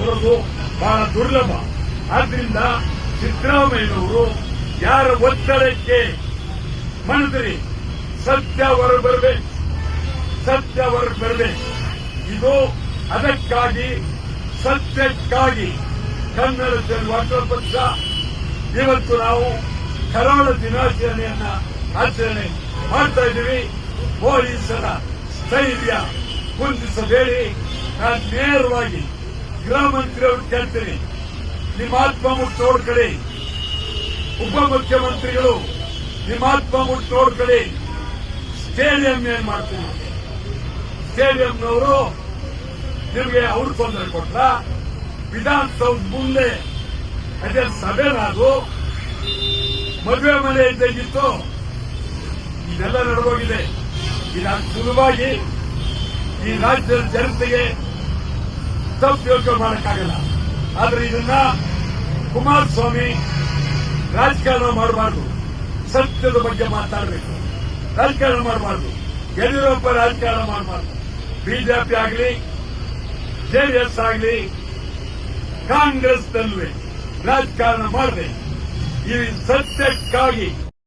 ಬರೋದು ಬಹಳ ದುರ್ಲಭ. ಆದ್ರಿಂದ ಸಿದ್ದರಾಮಯ್ಯನವರು ಯಾರ ಒತ್ತಡಕ್ಕೆ ಮಣಿದ್ರಿ? ಸತ್ಯ ಹೊರ ಬರಬೇಕು. ಸತ್ಯ ಹೊರ ಬರಬೇಕು. ಇದು ಅದಕ್ಕಾಗಿ, ಸತ್ಯಕ್ಕಾಗಿ ಕನ್ನಡ ವಾಟರ್ ಪಕ್ಷ. ಇವತ್ತು ನಾವು ಕರಾಳ ದಿನಾಚರಣೆಯನ್ನ ಆಚರಣೆ ಮಾಡ್ತಾ ಇದ್ದೀವಿ. ಪೊಲೀಸರ ಸ್ಥೈರ್ಯ ಕುಂದಿಸಬೇಡಿ. ನಾನು ನೇರವಾಗಿ ಗೃಹ ಮಂತ್ರಿ ಅವರು ಕೇಳ್ತೀನಿ ನಿಮ್ಮ ಆತ್ಮ ಮುಟ್ಟು ನೋಡ್ಕೊಳ್ಳಿ ಉಪಮುಖ್ಯಮಂತ್ರಿಗಳು ನಿಮ್ಮ ಆತ್ಮ ಮುಟ್ಟು ನೋಡ್ಕೊಳ್ಳಿ ಸ್ಟೇಡಿಯಂ ಏನ್ ಮಾಡ್ತೀನಿ ಸ್ಟೇಡಿಯಂನವರು ನಿಮಗೆ ಅವ್ರು ತೊಂದರೆ ಕೊಟ್ಟ ವಿಧಾನಸೌಧ ಮುಂದೆ ಅದೇ ಸಭೆನಾದು ಮದುವೆ ಮನೆ ಇದ್ದಂಗಿತ್ತು. ಇದೆಲ್ಲ ನಡೆದೋಗಿದೆ. ಇದನ್ನು ಸುಲಭವಾಗಿ ಈ ರಾಜ್ಯದ ಜನತೆಗೆ ತಪ್ಪು ಯೋಚನೆ ಮಾಡಕ್ಕಾಗಲ್ಲ. ಆದ್ರೆ ಇದನ್ನ ಕುಮಾರಸ್ವಾಮಿ ರಾಜಕಾರಣ ಮಾಡಬಾರ್ದು. ಸತ್ಯದ ಬಗ್ಗೆ ಮಾತಾಡಬೇಕು. ರಾಜಕಾರಣ ಮಾಡಬಾರ್ದು. ಯಡಿಯೂರಪ್ಪ ರಾಜಕಾರಣ ಮಾಡಬಾರ್ದು. ಬಿಜೆಪಿ ಆಗಲಿ ಜೆಡಿಎಸ್ ಆಗಲಿ ಕಾಂಗ್ರೆಸ್ ರಾಜಕಾರಣ ಮಾಡದೆ ಈ ಸತ್ಯಕ್ಕಾಗಿ